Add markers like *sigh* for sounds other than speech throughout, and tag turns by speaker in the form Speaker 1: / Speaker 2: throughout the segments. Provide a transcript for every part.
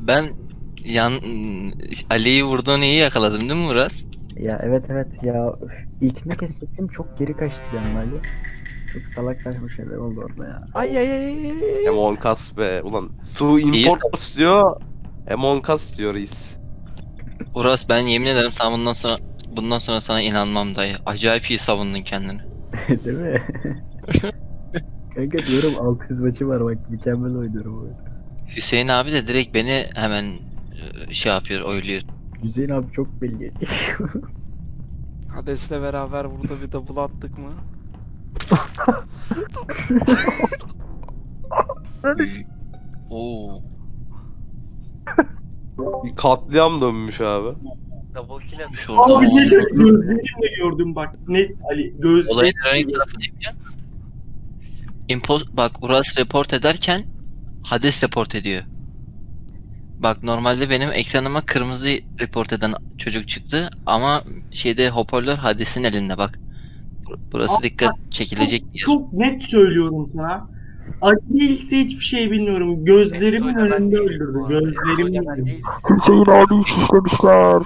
Speaker 1: ben yan Ali'yi vurduğunu iyi yakaladım değil mi Murat?
Speaker 2: Ya evet evet ya ilkinde kesecektim çok geri kaçtı canım Ali. Çok salak saçma şeyler oldu orada ya.
Speaker 3: Ay ay ay ay, ay.
Speaker 4: Among Us be. Ulan to import diyor. Among Us diyor reis.
Speaker 1: Uras ben yemin ederim sana bundan sonra bundan sonra sana inanmam dayı. Acayip iyi savundun kendini. *laughs*
Speaker 2: Değil mi? *laughs* Kanka diyorum 600 maçı var bak mükemmel oynuyorum oyunu.
Speaker 1: Hüseyin abi de direkt beni hemen e, şey yapıyor, oyluyor.
Speaker 2: Hüseyin abi çok belli ediyor. *laughs*
Speaker 3: Hades'le beraber burada bir double attık mı? *laughs*
Speaker 1: Oo.
Speaker 4: Bir katliam dönmüş abi.
Speaker 5: Double kill atmış.
Speaker 1: Şurada
Speaker 6: Abi ne gözlerimle gördüm bak net Ali göz
Speaker 1: Olayın ironik tarafı ne biliyor musun? Impos bak Uras report ederken Hades report ediyor. Bak normalde benim ekranıma kırmızı report eden çocuk çıktı ama şeyde hoparlör Hades'in elinde bak. Bur- Burası
Speaker 6: Aa,
Speaker 1: dikkat çekilecek bir yer.
Speaker 6: çok net söylüyorum sana. Ali değilse hiçbir şey bilmiyorum. Gözlerimin önünde öldürdü. Gözlerimin önünde.
Speaker 5: değilim.
Speaker 2: Hüseyin abi hiç işlemişler.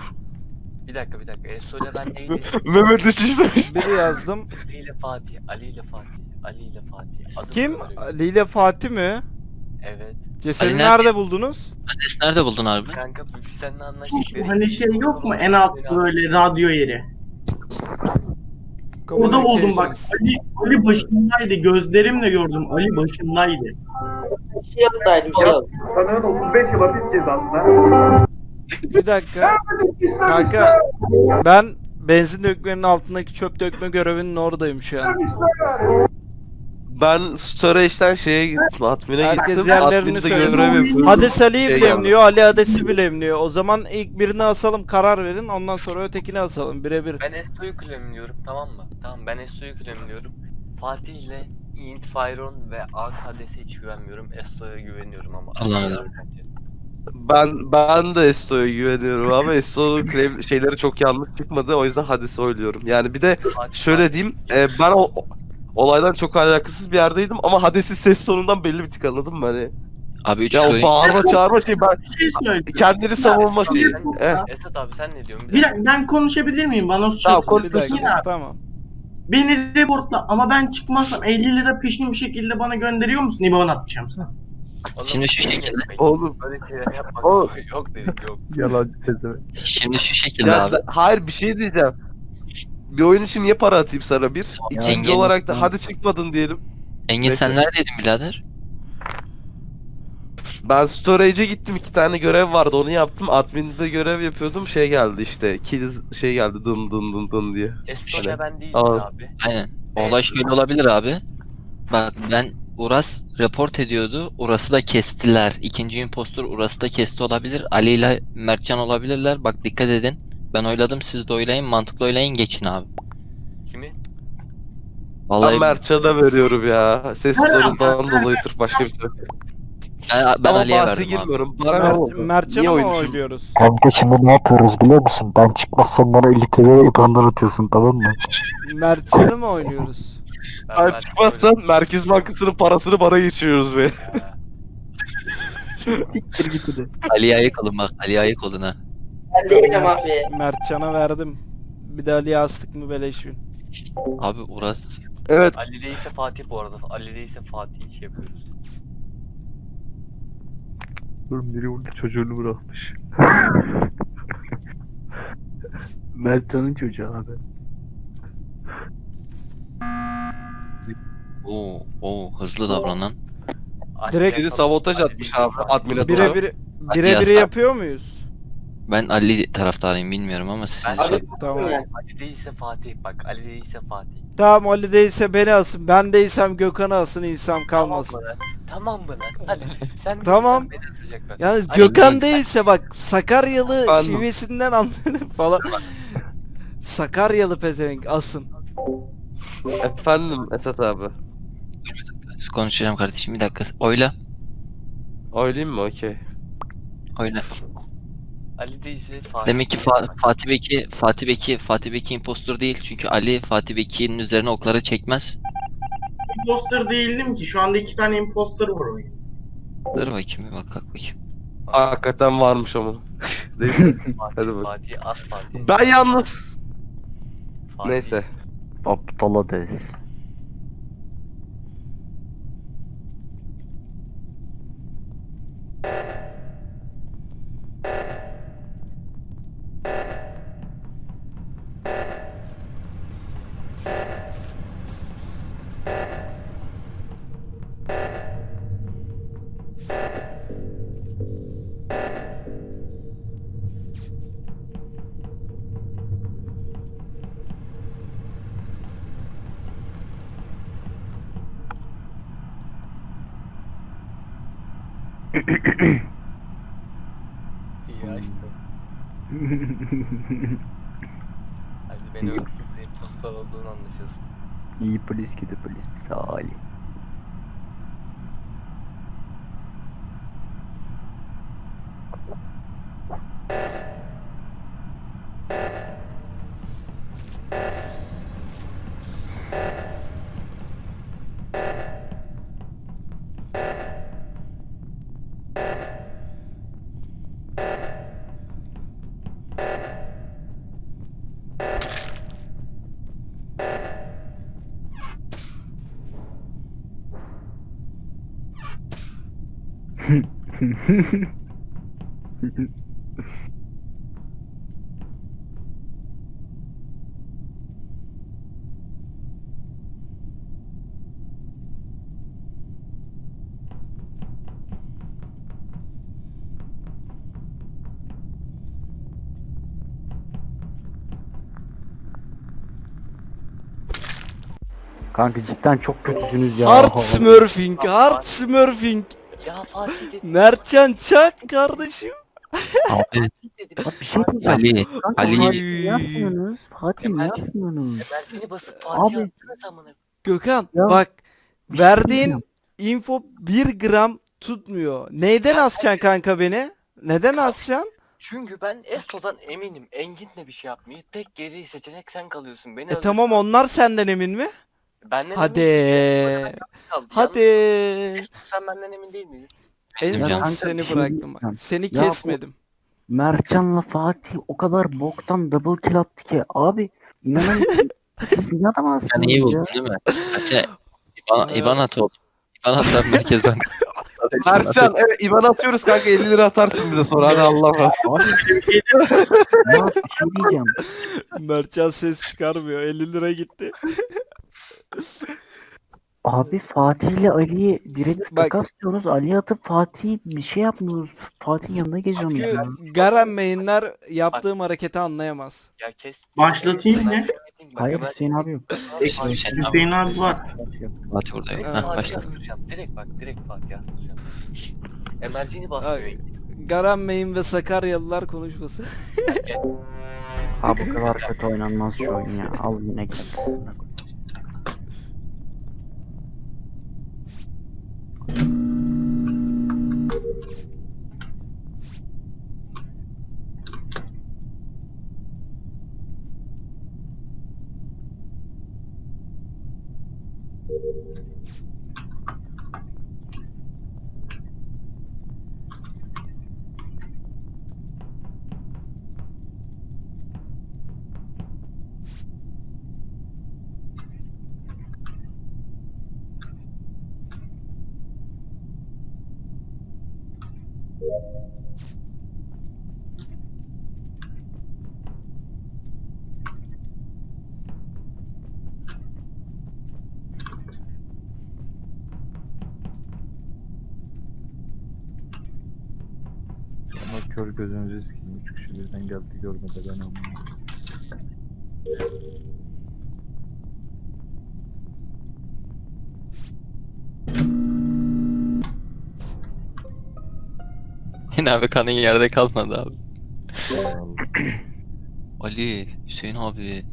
Speaker 5: Bir dakika bir dakika. Estoyla ben değilim. *laughs*
Speaker 4: Mehmet işlemiş.
Speaker 3: Biri yazdım.
Speaker 5: Ali ile Fatih. Ali ile Fatih. Ali ile Fatih. Adım
Speaker 3: Kim?
Speaker 5: soyadım.
Speaker 3: Ali ile Fatih mi?
Speaker 5: Evet.
Speaker 3: Cesedi
Speaker 1: Ali
Speaker 3: nerede?
Speaker 1: nerede?
Speaker 3: buldunuz?
Speaker 1: Hades nerede buldun abi?
Speaker 5: Kanka biz seninle anlaştık. dedik.
Speaker 6: Hani şey yok mu en alt böyle radyo yeri? Orada buldum bak.
Speaker 3: Communications.
Speaker 6: Ali, Ali başındaydı. Gözlerimle gördüm. Ali başındaydı.
Speaker 7: Sanırım 35 yıl hapis cezasına.
Speaker 3: Bir dakika. Kanka ben benzin dökmenin altındaki çöp dökme görevinin oradayım şu an.
Speaker 4: Ben storage'den şeye gittim. Admin'e
Speaker 3: Herkes
Speaker 4: gittim.
Speaker 3: yerlerini
Speaker 4: Admin'de
Speaker 3: söylesin.
Speaker 4: görev yapıyorum.
Speaker 3: Hades Ali'yi
Speaker 4: Şey
Speaker 3: bilemliyor, Ali Hades'i bilemliyor. O zaman ilk birini asalım karar verin ondan sonra ötekini asalım birebir.
Speaker 5: Ben Esto'yu claimliyorum tamam mı? Tamam ben Esto'yu claimliyorum. Fatih ile Int, Fyron ve Ark Hades'e hiç güvenmiyorum. Esto'ya güveniyorum ama.
Speaker 1: Allah Allah.
Speaker 4: Ben ben de Esto'ya güveniyorum ama *laughs* Esto'nun claim şeyleri çok yanlış çıkmadı. O yüzden Hades'i oyluyorum. Yani bir de
Speaker 5: Fatih-
Speaker 4: şöyle diyeyim. e, ben o olaydan çok alakasız bir yerdeydim ama Hades'in ses tonundan belli bir tık anladın mı hani?
Speaker 1: Abi 3
Speaker 4: Ya o bağırma çağırma şey ben
Speaker 6: şey
Speaker 4: kendini savunma şeyi. Eh.
Speaker 5: Esat abi sen ne diyorsun?
Speaker 6: Bir dakika, ben konuşabilir miyim? Bana su
Speaker 4: Tamam,
Speaker 6: Yine
Speaker 3: tamam.
Speaker 6: Beni reportla ama ben çıkmazsam 50 lira peşin bir şekilde bana gönderiyor musun? İban atacağım sana.
Speaker 5: Oğlum,
Speaker 1: Şimdi şu
Speaker 5: şey
Speaker 1: şekilde.
Speaker 4: Oğlum.
Speaker 5: Böyle şeyler yapmak yok dedik yok.
Speaker 2: Yalancı tezeme.
Speaker 1: Şimdi şu şekilde
Speaker 4: Ya,
Speaker 1: abi.
Speaker 4: ben- hayır bir şey diyeceğim. Bir oyun için niye para atayım sana bir? İkinci
Speaker 1: Engin-
Speaker 4: olarak da hadi çıkmadın diyelim.
Speaker 1: Engin sen neredeydin birader?
Speaker 4: Ben storage'e gittim iki tane görev vardı onu yaptım. Admin'de görev yapıyordum şey geldi işte. Kills şey geldi dın dın dın dın diye.
Speaker 5: Estonya ben değiliz abi.
Speaker 1: Aynen. Olay şöyle olabilir abi. Bak ben Uras report ediyordu. Uras'ı da kestiler. İkinci impostor Uras'ı da kesti olabilir. Ali ile Mertcan olabilirler. Bak dikkat edin. Ben oyladım siz de oylayın. Mantıklı oylayın geçin abi.
Speaker 5: Kimi?
Speaker 1: Vallahi
Speaker 4: Ben Mertcan'a veriyorum ya. Ses sorundan dolayı sırf başka bir şey.
Speaker 1: ben, ben
Speaker 4: Ama
Speaker 1: Ali'ye
Speaker 4: bahse
Speaker 1: verdim abi.
Speaker 4: girmiyorum. Bana ne
Speaker 3: Mert,
Speaker 4: oldu?
Speaker 3: Mertcan'ı
Speaker 4: Niye
Speaker 3: mı
Speaker 4: oyun için-
Speaker 3: oyluyoruz?
Speaker 2: Kanka şimdi ne yapıyoruz biliyor musun? Ben çıkmazsam bana 50 TL IBAN'dan atıyorsun tamam mı?
Speaker 3: Mertcan'ı mı oynuyoruz?
Speaker 5: Ben
Speaker 4: Ben
Speaker 5: Mert'i
Speaker 4: çıkmazsam Merkez Bankası'nın parasını bana geçiriyoruz be.
Speaker 2: Hadi.
Speaker 1: Ali'ye ayık olun bak. Ali'ye ayık olun ha.
Speaker 8: Ben değilim abi.
Speaker 3: Mertcan'a verdim. Bir de Ali'ye astık mı beleş win.
Speaker 1: Abi Uras
Speaker 4: Evet.
Speaker 5: Ali değilse Fatih bu arada. Ali değilse Fatih iş yapıyoruz.
Speaker 2: Oğlum biri burada çocuğunu bırakmış. *laughs* Mertcan'ın çocuğu abi.
Speaker 1: Oo, oo hızlı davranan.
Speaker 5: Ali
Speaker 3: Direkt-
Speaker 4: Biri sabotaj atmış abi admin'e
Speaker 3: Bire
Speaker 4: doğru.
Speaker 3: bire,
Speaker 1: Hadi
Speaker 3: bire
Speaker 1: yaz
Speaker 3: yapıyor muyuz?
Speaker 1: Ben Ali taraftarıyım bilmiyorum ama siz
Speaker 5: Ben-
Speaker 1: söyle-
Speaker 3: Tamam.
Speaker 5: Ali değilse Fatih bak. Ali değilse Fatih.
Speaker 3: Tamam Ali değilse beni asın. Ben değilsem Gökhan'ı asın İsam kalmasın.
Speaker 5: Tamam mı lan? Tamam mı lan? Hadi. *laughs* Sen
Speaker 3: Tamam.
Speaker 5: beni.
Speaker 3: Yalnız
Speaker 5: Ali
Speaker 3: Gökhan
Speaker 5: değil-
Speaker 3: değilse bak Sakaryalı şivesinden anlarım falan. Sakaryalı pezevenk asın.
Speaker 4: Efendim Esat abi.
Speaker 1: konuşacağım kardeşim bir dakika. Oyla.
Speaker 4: Oynayayım mı? Okey.
Speaker 1: Oyla.
Speaker 5: Ali değilse Fatih.
Speaker 1: Demek ki Fa- Fatih Beki Fatih Beki Fatih Beki impostor değil çünkü Ali Fatih Beki'nin üzerine okları çekmez.
Speaker 6: Imposter değildim ki. Şu anda iki tane imposter var oyun.
Speaker 1: Dur bakayım bir bak bak bakayım.
Speaker 4: Hakikaten varmış ama. *laughs* Neyse.
Speaker 5: Fatih,
Speaker 4: Hadi bak.
Speaker 5: Fatih, as Fatih.
Speaker 4: Ben yalnız.
Speaker 5: Fatih.
Speaker 4: Neyse.
Speaker 2: Aptal Hades.
Speaker 5: İyi aşkım. *laughs* Hadi beni öldürüp impostor olduğunu anlaşılsın.
Speaker 2: İyi polis kötü polis misali. Kanka cidden çok kötüsünüz ya.
Speaker 3: Hard smurfing, hard smurfing.
Speaker 5: Ya Fatih dedi.
Speaker 3: Mertcan çak kardeşim.
Speaker 5: dedi.
Speaker 2: Bak bir şey diyeceğim.
Speaker 1: Ali, Ali-
Speaker 2: Fatih ne yapıyorsunuz? Fatih ne
Speaker 5: Emelci-
Speaker 2: yapıyorsunuz?
Speaker 5: Emergini basıp
Speaker 2: Abi.
Speaker 5: Fatih'e attınız amına.
Speaker 3: Gökhan
Speaker 2: Ya,
Speaker 3: bak
Speaker 2: Bir şey
Speaker 3: verdiğin
Speaker 2: diyeceğim.
Speaker 3: info 1 gram tutmuyor. Neyden asacaksın kanka beni? Neden asacaksın?
Speaker 5: Çünkü ben Esto'dan eminim. Engin de bir şey yapmıyor. Tek geri seçenek sen kalıyorsun. Beni
Speaker 3: E tamam onlar senden emin mi?
Speaker 5: Benden
Speaker 3: Hadi. Hadi.
Speaker 5: Yalnız sen benden emin değil miydin?
Speaker 3: En son
Speaker 1: kanka,
Speaker 3: seni
Speaker 2: şey
Speaker 3: bıraktım bak. Seni
Speaker 2: Ya bu-
Speaker 3: kesmedim.
Speaker 2: Mertcan'la Fatih o kadar boktan double kill attı ki abi inanamıyorum. *laughs* Siz ne adamsınız
Speaker 1: Sen iyi
Speaker 2: ya?
Speaker 1: buldun değil mi? Kaça? İban, İban at oğlum. İban at lan Merkez Bank. *laughs*
Speaker 4: Mertcan evet İban atıyoruz kanka 50 lira atarsın bize sonra hadi Allah razı
Speaker 2: Abi ya bir şey diyeceğim.
Speaker 3: Mertcan ses çıkarmıyor. 50 lira gitti.
Speaker 2: Abi Fatih ile Ali'yi birebir
Speaker 3: Bak-
Speaker 2: takas diyoruz. Ali'ye atıp Fatih bir şey yapmıyoruz. Fatih'in yanına geziyoruz
Speaker 3: Çünkü
Speaker 2: ya.
Speaker 3: Garen Main'ler yaptığım hareketi anlayamaz.
Speaker 5: Ya kes.
Speaker 6: Başlatayım
Speaker 5: demedim bak,
Speaker 2: Hayır Hüseyin abi yok.
Speaker 1: Hüseyin abi.
Speaker 6: Hüseyin abi var.
Speaker 1: Fatih burada yok.
Speaker 5: Direkt
Speaker 1: Ha,
Speaker 5: Fatih
Speaker 1: başla.
Speaker 5: yazdıracağım. Direkt bak direkt Fatih yazdıracağım. Emergini
Speaker 3: Ay,
Speaker 5: basmıyor.
Speaker 3: Garen Main ve Sakaryalılar konuşması.
Speaker 2: Ha bu kadar kötü oynanmaz şu oyun ya. Al yine gel.
Speaker 9: Ama kör gözünüzü sikeyim. Üç kişi birden geldi görmedi ben anlamadım. *laughs*
Speaker 1: Yine abi kanın yerde kalmadı abi. Ali, Hüseyin abi.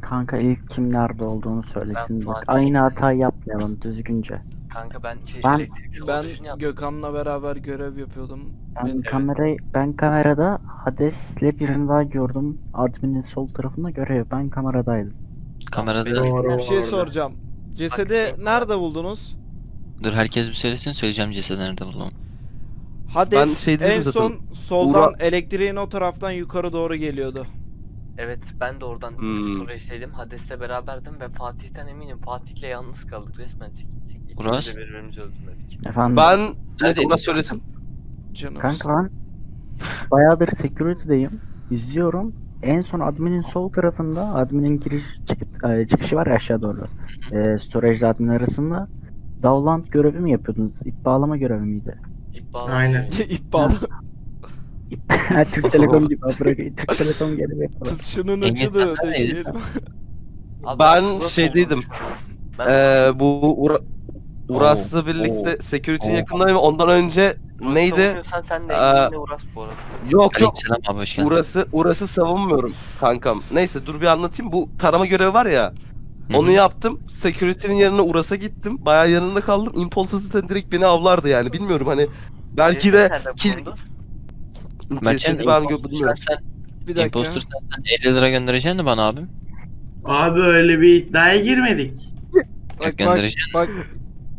Speaker 2: Kanka ilk kim nerede olduğunu söylesin
Speaker 5: Ben
Speaker 2: bak.
Speaker 5: Fatih.
Speaker 2: Aynı hatayı yapmayalım düzgünce.
Speaker 5: Kanka ben şey
Speaker 2: Ben-
Speaker 5: elektrik
Speaker 3: Ben
Speaker 5: yaptım.
Speaker 3: Gökhan'la beraber görev yapıyordum.
Speaker 2: Ben
Speaker 3: Ben-
Speaker 2: kamerayı ben kamerada Hades'le birini daha gördüm. Admin'in sol tarafında görev. Ben kameradaydım.
Speaker 1: Kamerada
Speaker 3: Bir şey soracağım. Cesedi nerede buldunuz?
Speaker 1: dur herkes bir söylesin söyleyeceğim cesedi nerede buldum.
Speaker 3: Hades
Speaker 4: Ben şey dedim
Speaker 3: en
Speaker 4: zaten,
Speaker 3: son soldan
Speaker 4: Uğra-
Speaker 3: elektriğin o taraftan yukarı doğru geliyordu.
Speaker 5: Evet ben de oradan
Speaker 4: Hmm.
Speaker 5: storage'deydim. Hades'le beraberdim ve Fatih'ten eminim. Fatih'le yalnız kaldık resmen. Sik, sik, ikimiz
Speaker 1: Uras?
Speaker 5: de birbirimizi öldürmedik.
Speaker 2: Efendim.
Speaker 4: Ben
Speaker 1: Neredeydin?
Speaker 4: ona söylesin.
Speaker 3: Canım.
Speaker 2: Kanka ben bayağıdır security'deyim. İzliyorum. En son adminin sol tarafında adminin giriş çık- e, çıkışı var ya aşağı doğru. E, storage admin arasında Dowland görevi mi yapıyordunuz? İp bağlama görevi miydi?
Speaker 5: İp bağlı.
Speaker 6: Aynen.
Speaker 3: İp bağlı.
Speaker 2: Ha, Türk Telekom gibi. Bırak, Türk Telekom görevi yapıyorlar.
Speaker 3: Tut şunun
Speaker 1: Engin,
Speaker 3: ucunu deşeyelim.
Speaker 5: Abi,
Speaker 4: Ben
Speaker 5: Uras
Speaker 4: şeydeydim.
Speaker 5: Ben
Speaker 4: Ee, bu Ura Uras'la birlikte security'nin
Speaker 1: Oo.
Speaker 4: yakındayım. Ondan önce
Speaker 5: Uras'ı
Speaker 4: neydi?
Speaker 5: savunuyorsan sen de
Speaker 4: Aa,
Speaker 5: Engin'le Uras bu arada.
Speaker 4: Yok yok.
Speaker 1: Aleykümselam abi hoş geldin.
Speaker 4: Uras'ı Uras'ı savunmuyorum kankam. Neyse dur bir anlatayım. Bu tarama görevi var ya.
Speaker 1: Hı
Speaker 4: Onu yaptım. Security'nin yanına Uras'a gittim. Bayağı yanında kaldım. Impulse zaten direkt beni avlardı yani. Bilmiyorum hani belki de kill?
Speaker 1: Mertcan
Speaker 4: cesedi ben
Speaker 1: impostor
Speaker 4: gö- bilmiyorum.
Speaker 1: sen,
Speaker 3: Bir dakika.
Speaker 1: impostor sen, sen 50 lira göndereceksin de bana abim.
Speaker 6: Abi öyle bir iddiaya girmedik.
Speaker 3: Bak bak bak.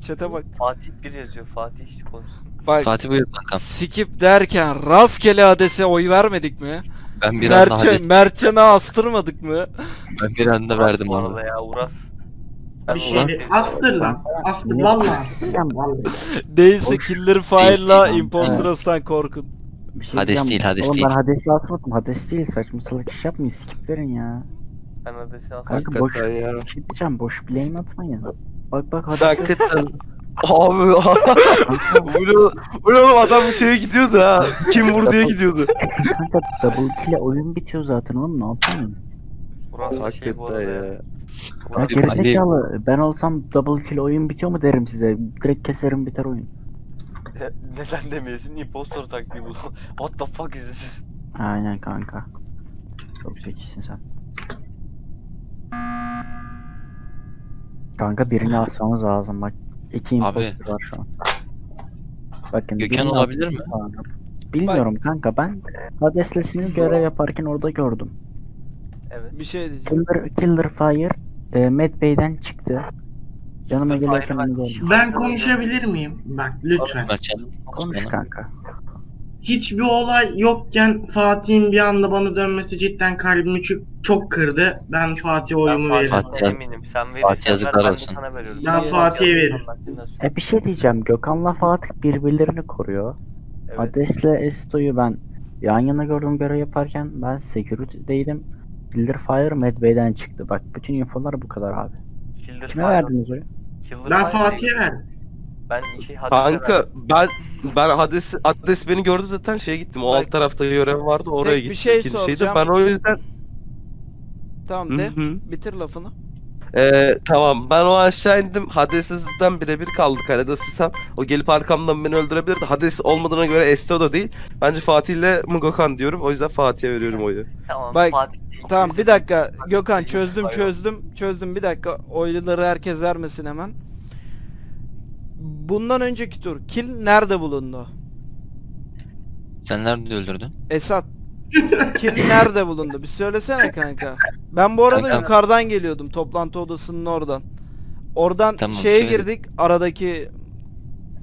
Speaker 3: Çete bak.
Speaker 5: Fatih bir yazıyor. Fatih hiç konuşsun.
Speaker 3: Bak.
Speaker 1: Fatih buyur kankam.
Speaker 3: Skip derken rastgele Hades'e oy vermedik mi?
Speaker 1: Ben bir anda
Speaker 3: Mertcan, Mertcan'a astırmadık mı?
Speaker 1: ben bir anda verdim
Speaker 5: bu
Speaker 1: onu.
Speaker 5: arada ya Uras.
Speaker 6: Bir şey
Speaker 5: değilim.
Speaker 6: astır lan. Astır vallahi astır. Vallahi.
Speaker 3: Değilse Killer File'la
Speaker 2: Değil.
Speaker 3: Imposter'dan korkun.
Speaker 2: Bir şey
Speaker 1: Hades
Speaker 2: diyeceğim.
Speaker 1: değil, Hades
Speaker 2: Oğlum
Speaker 1: değil.
Speaker 2: ben Hades'i asmadım. Hades değil. Saçma salak iş yapmayın. Skip verin ya.
Speaker 5: Ben Hades'i alsam.
Speaker 2: Kanka boş
Speaker 4: Hakikaten ya.
Speaker 2: bir şey diyeceğim. Boş blame atmayın. Bak bak Hades'e
Speaker 4: Hakikaten. *laughs* Abi bu ne, bu ne oğlum adam bir şeye gidiyordu ha. Kim vur diye gidiyordu.
Speaker 2: kanka double kill'e oyun bitiyor zaten oğlum ne?
Speaker 5: Uras da şey bu
Speaker 4: Hakikaten
Speaker 5: arada
Speaker 4: ya.
Speaker 5: Ya.
Speaker 2: Gerizekalı ben olsam double kill oyun bitiyor mu derim size. Direkt keserim biter oyun. *laughs*
Speaker 5: Neden demeyesin? Impostor taktiği bu. *laughs* What the fuck is this?
Speaker 2: Aynen kanka. Çok zekisin sen. Kanka birini asmamız lazım bak. İki
Speaker 1: Abi.
Speaker 2: imposter var şu an. Bakın.
Speaker 1: Gökhan
Speaker 2: birini
Speaker 1: olabilir mi?
Speaker 2: lazım. Bilmiyorum kanka ben Hades'le görev yaparken orada gördüm.
Speaker 5: Evet.
Speaker 3: Bir şey diyeceğim.
Speaker 2: Killer, Killer Fire e, Matt Bey'den çıktı. Yanıma gelirken onu
Speaker 5: ben-
Speaker 2: gördüm.
Speaker 6: Ben konuşabilir miyim? Bak lütfen.
Speaker 2: Konuş kanka.
Speaker 6: Hiçbir olay yokken Fatih'in bir anda bana dönmesi cidden kalbimi çok, çok kırdı. Ben Fatih'e
Speaker 5: Ben
Speaker 6: oyumu veririm.
Speaker 5: Fatih'ten
Speaker 1: Fatih-
Speaker 5: eminim. Sen verirsen ver,
Speaker 1: yazıklar
Speaker 5: ben de
Speaker 1: olsun.
Speaker 5: sana veriyorum.
Speaker 6: Ben Fatih'e veririm.
Speaker 2: E bir şey diyeceğim. Gökhan'la Fatih birbirlerini koruyor.
Speaker 5: Evet.
Speaker 2: Hades'le Esto'yu ben yan yana gördüm görev yaparken ben security'deydim. Killer Fire Mad Bey'den çıktı. Bak bütün infolar bu kadar abi.
Speaker 5: Killer
Speaker 2: Kime
Speaker 5: Fire-
Speaker 2: verdiniz oyu?
Speaker 5: Killer
Speaker 6: Ben Fatih'e
Speaker 5: değil.
Speaker 6: verdim.
Speaker 5: Ben şey Hades'e
Speaker 4: Kanka
Speaker 5: verdim.
Speaker 4: ben ben Hades Hades beni gördü zaten şeye gittim. O
Speaker 3: Bak-
Speaker 4: alt tarafta görev vardı oraya
Speaker 3: Tek bir
Speaker 4: gittim.
Speaker 3: şey
Speaker 4: İkinci şeyde.
Speaker 3: soracağım.
Speaker 4: Ben o yüzden
Speaker 3: Tamam
Speaker 4: Hı
Speaker 3: de.
Speaker 4: hı.
Speaker 3: Bitir lafını.
Speaker 4: Ee, tamam ben o aşağı indim. Hades'den birebir kaldık arada sısam. O gelip arkamdan beni öldürebilirdi. Hades olmadığına göre Esto da değil. Bence Fatih ile Mugokan diyorum. O yüzden Fatih'e veriyorum oyu.
Speaker 5: Tamam
Speaker 3: Bak,
Speaker 5: Fatih.
Speaker 3: Tamam bir dakika. Gökhan çözdüm çözdüm. Çözdüm bir dakika. Oyluları herkes vermesin hemen. Bundan önceki tur kill nerede bulundu?
Speaker 1: Sen nerede öldürdün?
Speaker 3: Esat. Kill nerede bulundu? Bir söylesene kanka. Ben bu arada
Speaker 1: Kanka-
Speaker 3: yukarıdan geliyordum toplantı odasının oradan. Oradan
Speaker 1: Tamam,
Speaker 3: şeye
Speaker 1: söyle.
Speaker 3: girdik. Aradaki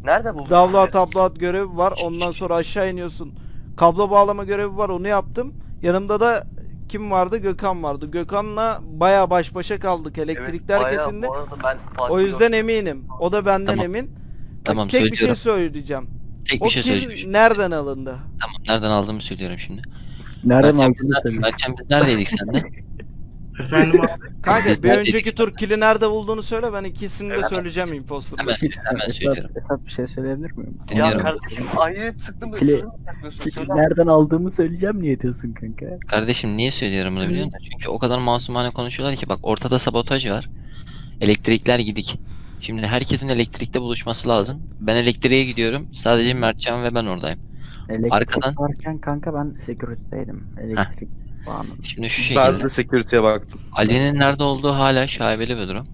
Speaker 5: Nerede buldun?
Speaker 3: davlat tablat görevi var. Ondan sonra aşağı iniyorsun. Kablo bağlama görevi var. Onu yaptım. Yanımda da kim vardı? Gökhan vardı. Gökhan'la baya baş başa kaldık. Elektrikler
Speaker 5: bayağı,
Speaker 3: kesildi.
Speaker 5: ben
Speaker 3: O yüzden eminim. O da benden
Speaker 1: Tamam.
Speaker 3: emin. Bak,
Speaker 1: Tamam,
Speaker 3: tek bir şey
Speaker 1: söylüyorum.
Speaker 3: söyleyeceğim.
Speaker 1: Tek
Speaker 3: O
Speaker 1: bir şey söyleyeceğim.
Speaker 3: nereden alındı?
Speaker 1: Tamam nereden aldığımı söylüyorum şimdi.
Speaker 2: Nereden
Speaker 1: Mertcan biz,
Speaker 2: aldınız?
Speaker 1: nerede, Mertcan biz neredeydik sende? *laughs*
Speaker 6: Efendim abi.
Speaker 3: Kanka
Speaker 1: Biz
Speaker 3: bir
Speaker 1: neredeydik
Speaker 3: önceki tur kill'i nerede bulduğunu söyle ben ikisini de söyleyeceğim imposter.
Speaker 1: Hemen, hemen söylüyorum.
Speaker 2: Esat, Esat bir şey söyleyebilir miyim?
Speaker 5: Ya
Speaker 1: Dinliyorum.
Speaker 5: kardeşim ayrı sıktım da
Speaker 2: Kili-
Speaker 5: Söyle.
Speaker 2: nereden aldığımı söyleyeceğim niye diyorsun kanka?
Speaker 1: Kardeşim niye söylüyorum bunu biliyor musun? Çünkü o kadar masumane konuşuyorlar ki bak ortada sabotaj var. Elektrikler gidik. Şimdi herkesin elektrikte buluşması lazım. Ben elektriğe gidiyorum. Sadece Mertcan ve ben oradayım.
Speaker 2: Elektrik
Speaker 1: Arkadan-
Speaker 2: varken kanka ben security'deydim. Elektrik bağlı.
Speaker 1: Şimdi şu
Speaker 4: Ben
Speaker 1: şekilde.
Speaker 4: de security'ye baktım.
Speaker 1: Ali'nin nerede olduğu hala şaibeli bir durum.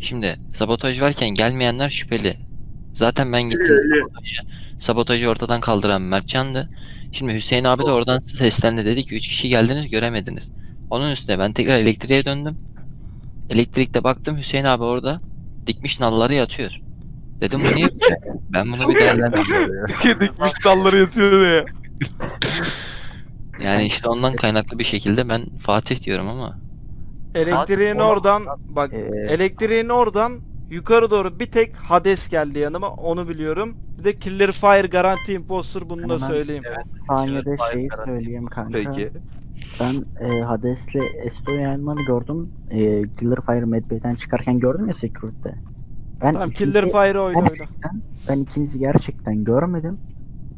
Speaker 1: Şimdi sabotaj varken gelmeyenler şüpheli. Zaten ben gittim sabotajı. Sabotajı ortadan kaldıran Mertcan'dı. Şimdi Hüseyin abi de oradan seslendi dedi ki 3 kişi geldiniz göremediniz. Onun üstüne ben tekrar elektriğe döndüm. Elektrikte baktım Hüseyin abi orada dikmiş nalları yatıyor. Dedim bu niye böyle? Ben bunu bir değerlendireyim. *laughs*
Speaker 4: Dikmiş dalları yatıyor diye.
Speaker 1: Yani işte ondan kaynaklı bir şekilde ben Fatih diyorum ama.
Speaker 3: Elektriğin
Speaker 5: Fatih,
Speaker 3: oradan bak
Speaker 2: Ee,
Speaker 3: elektriğin oradan yukarı doğru bir tek Hades geldi yanıma onu biliyorum. Bir de Killer Fire Garanti Imposter bunu da
Speaker 2: Hemen-
Speaker 3: söyleyeyim.
Speaker 2: saniyede
Speaker 5: Killer Fire
Speaker 2: şeyi söyleyeyim kanka.
Speaker 4: Peki.
Speaker 2: Ben e, Hades'le Esto'yu yanlarını gördüm. E, Killer Fire Medbay'den çıkarken gördüm ya Security'de. Ben
Speaker 3: Tamam
Speaker 2: ikinizi-
Speaker 3: Killer Fire oyna oyna.
Speaker 2: gerçekten, ben ikinizi gerçekten görmedim.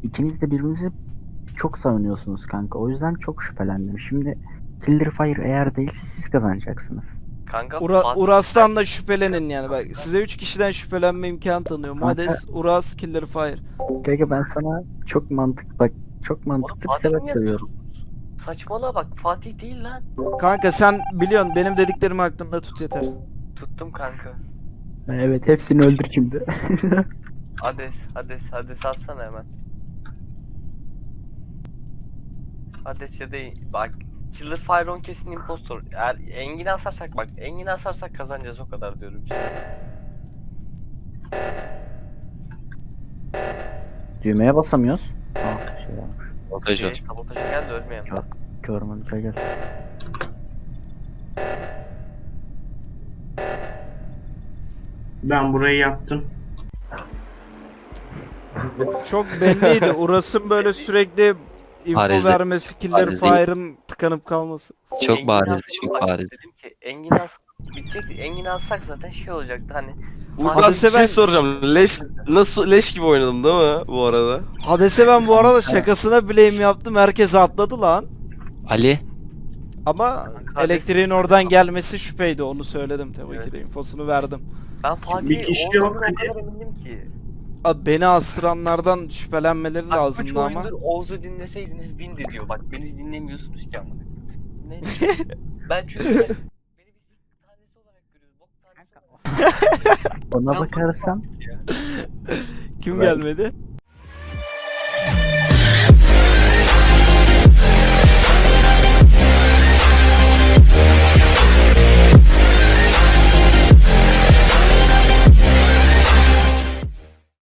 Speaker 2: İkiniz de birbirinizi çok savunuyorsunuz kanka. O yüzden çok şüphelendim. Şimdi Killer Fire eğer değilse siz kazanacaksınız.
Speaker 5: Kanka
Speaker 3: Ura, Uras'tan da şüphelenin yani. Bak size 3 kişiden şüphelenme imkanı tanıyorum. Hades, Uras, Killer Fire.
Speaker 2: Kanka ben sana çok mantık bak çok mantıklı bir
Speaker 5: Fatih
Speaker 2: sebep söylüyorum.
Speaker 5: Saçmalığa bak Fatih değil lan.
Speaker 3: Kanka sen biliyorsun benim dediklerimi aklında tut yeter.
Speaker 5: Tuttum kanka.
Speaker 2: Evet hepsini öldür şimdi. *laughs*
Speaker 5: Hades, Hades, Hades atsana hemen. Hades ya da bak Killer Fyron kesin impostor. Eğer Engin'i asarsak bak Engin'i asarsak kazanacağız o kadar diyorum.
Speaker 2: Düğmeye basamıyoruz. Ah şey olmuş.
Speaker 1: Voltaj var.
Speaker 5: Şey, sabotaja gel de ölmeyelim.
Speaker 2: Yok. Görmedim gel gel.
Speaker 6: Ben burayı yaptım.
Speaker 3: Çok belliydi. Uras'ın böyle sürekli info
Speaker 1: Paris'de-
Speaker 3: vermesi, Killer
Speaker 1: Paris'de-
Speaker 3: Fire'ın tıkanıp kalması.
Speaker 1: Çok
Speaker 5: Engin'i
Speaker 1: bariz,
Speaker 5: alsak
Speaker 1: çok
Speaker 5: bak,
Speaker 1: bariz.
Speaker 5: Dedim ki Engin'i as bitecekti. Engin'i alsak zaten şey olacaktı hani.
Speaker 4: Buradan
Speaker 3: Hades'e
Speaker 4: bir şey
Speaker 3: ben-
Speaker 4: soracağım. Leş nasıl leş gibi oynadım değil mi bu arada?
Speaker 3: Hades'e ben bu arada şakasına blame yaptım. Herkes atladı lan.
Speaker 1: Ali
Speaker 3: Ama
Speaker 5: Hades-
Speaker 3: elektriğin oradan gelmesi şüpheydi. Onu söyledim tabii ki de
Speaker 5: Evet.
Speaker 3: infosunu verdim.
Speaker 5: Ben Fatih'i
Speaker 6: Bir kişi
Speaker 5: oradan
Speaker 6: yok
Speaker 5: kadar emindim ki.
Speaker 3: Abi beni astıranlardan şüphelenmeleri
Speaker 5: Bak, üç
Speaker 3: lazımdı ama.
Speaker 5: oyundur Oğuz'u dinleseydiniz bindi diyor. Bak beni dinlemiyorsunuz ki ama. Ne? *laughs* ben çünkü beni bir tanesi olarak görüyoruz. Bok tanesi olarak.
Speaker 2: Ona bakarsan
Speaker 5: ya.
Speaker 3: Kim
Speaker 2: Ben-
Speaker 3: gelmedi?